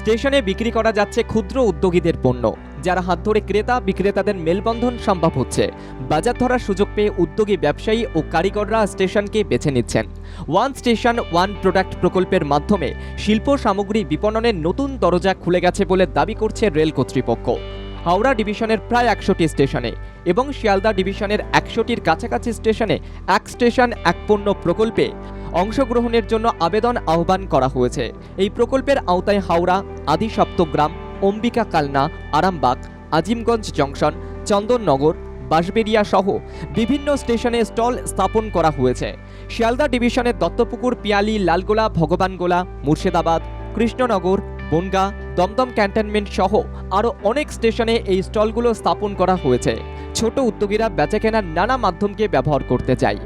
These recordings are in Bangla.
স্টেশনে বিক্রি করা যাচ্ছে ক্ষুদ্র উদ্যোগীদের পণ্য, যারা হাত ধরে ক্রেতা বিক্রেতাদের মেলবন্ধন সম্ভব হচ্ছে। বাজার ধরার সুযোগ পেয়ে উদ্যোগী ব্যবসায়ী ও কারিগররা স্টেশনকে বেছে নিচ্ছেন। ওয়ান স্টেশন, ওয়ান প্রোডাক্ট প্রকল্পের মাধ্যমে শিল্প সামগ্রী বিপণনের নতুন দরজা খুলে গেছে বলে দাবি করছে রেল কর্তৃপক্ষ। হাওড়া ডিভিশনের প্রায় একশোটি স্টেশনে এবং শিয়ালদা ডিভিশনের একশোটির কাছাকাছি স্টেশনে এক স্টেশন, এক পণ্য প্রকল্পে অংশগ্রহণের জন্য আবেদন আহ্বান করা হয়েছে। এই প্রকল্পের আওতায় হাওড়া আদি সপ্তগ্রাম অম্বিকা কালনা, আরামবাগ, আজিমগঞ্জ জংশন, চন্দননগর বাঁশবেরিয়া সহ বিভিন্ন স্টেশনে স্টল স্থাপন করা হয়েছে। শিয়ালদা ডিভিশনের দত্তপুকুর, পিয়ালি, লালগোলা, ভগবানগোলা, মুর্শিদাবাদ, কৃষ্ণনগর বনগা, দমদম ক্যান্টনমেন্ট সহ আরও অনেক স্টেশনে এই স্টলগুলো স্থাপন করা হয়েছে। ছোট উদ্যোগীরা বেচাকেনার নানা মাধ্যমকে ব্যবহার করতে চায়।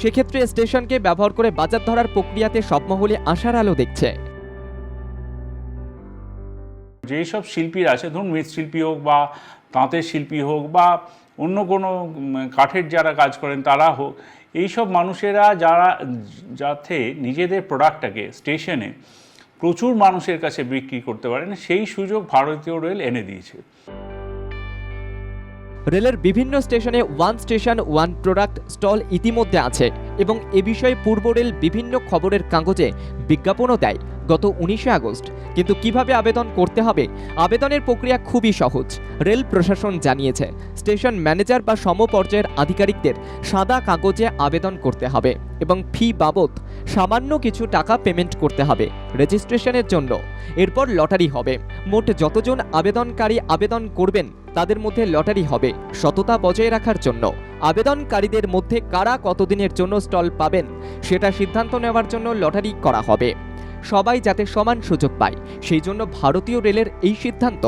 সেক্ষেত্রে স্টেশনকে ব্যবহার করে বাজার ধরার প্রক্রিয়াতে সব মহলে আশার আলো দেখছে। যেসব শিল্পীরা আছে, ধরুন মৃৎশিল্পী হোক বা তাঁতের শিল্পী হোক বা অন্য কোনো কাঠের যারা কাজ করেন তারা হোক, এইসব মানুষেরা যারা, যাতে নিজেদের প্রোডাক্টটাকে স্টেশনে প্রচুর মানুষের কাছে বিক্রি করতে পারেন, সেই সুযোগ ভারতীয় রেল এনে দিয়েছে। রেলের বিভিন্ন স্টেশনে one station, one product stall ইতিমধ্যে আছে এবং এ বিষয়ে পূর্ব রেল বিভিন্ন খবরের কাগজে বিজ্ঞাপনও দেয়। গত উনিশে আগস্ট। কিন্তু কীভাবে আবেদন করতে হবে? আবেদনের প্রক্রিয়া খুবই সহজ। রেল প্রশাসন জানিয়েছে, স্টেশন ম্যানেজার বা সমপর্যায়ের আধিকারিকদের সাদা কাগজে আবেদন করতে হবে এবং ফি বাবদ সামান্য কিছু টাকা পেমেন্ট করতে হবে রেজিস্ট্রেশনের জন্য। এরপর লটারি হবে। মোট যতজন আবেদনকারী আবেদন করবেন, তাদের মধ্যে লটারি হবে সততা বজায় রাখার জন্য। আবেদনকারীদের মধ্যে কারা কতদিনের জন্য স্টল পাবেন, সেটা সিদ্ধান্ত নেওয়ার জন্য লটারি করা হবে। সবাই যাতে সমান সুযোগ পায়। সেই জন্য ভারতীয় রেলের এই সিদ্ধান্ত।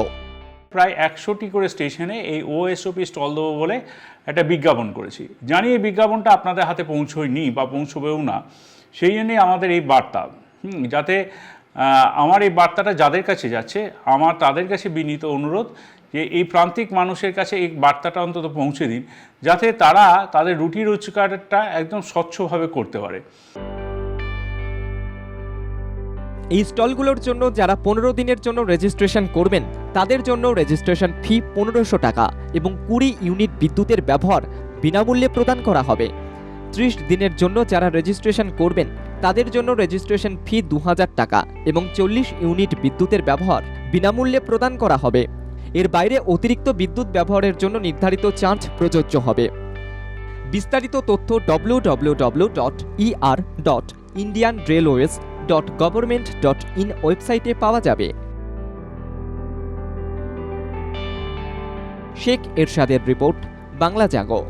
প্রায় একশোটি করে স্টেশনে এই ওএসওপি স্টল দেবো বলে একটা বিজ্ঞাপন করেছি। জানি এই বিজ্ঞাপনটা আপনাদের হাতে পৌঁছয়নি বা পৌঁছবেও না। সেই জন্যই আমাদের এই বার্তা। যাতে আমার এই বার্তাটা যাদের কাছে যাচ্ছে, আমার তাদের কাছে বিনীত অনুরোধ যে এই প্রান্তিক মানুষের কাছে এই বার্তাটা অন্তত পৌঁছে দিন, যাতে তারা তাদের রুটি রোজগারটা একদম স্বচ্ছভাবে করতে পারে। এই স্টলগুলোর জন্য যারা পনেরো দিনের জন্য রেজিস্ট্রেশন করবেন, তাদের জন্য রেজিস্ট্রেশন ফি পনেরোশো টাকা এবং কুড়ি ইউনিট বিদ্যুতের ব্যবহার বিনামূল্যে প্রদান করা হবে। ত্রিশ দিনের জন্য যারা রেজিস্ট্রেশন করবেন, তাদের জন্য রেজিস্ট্রেশন ফি দু হাজার টাকা এবং চল্লিশ ইউনিট বিদ্যুতের ব্যবহার বিনামূল্যে প্রদান করা হবে। এর বাইরে অতিরিক্ত বিদ্যুৎ ব্যবহারের জন্য নির্ধারিত চার্জ প্রযোজ্য হবে। বিস্তারিত তথ্য W W W dot ER dot Indian railways dot government dot in ওয়েবসাইটে পাওয়া যাবে। শেখ এরশাদের রিপোর্ট বাংলা জাগো।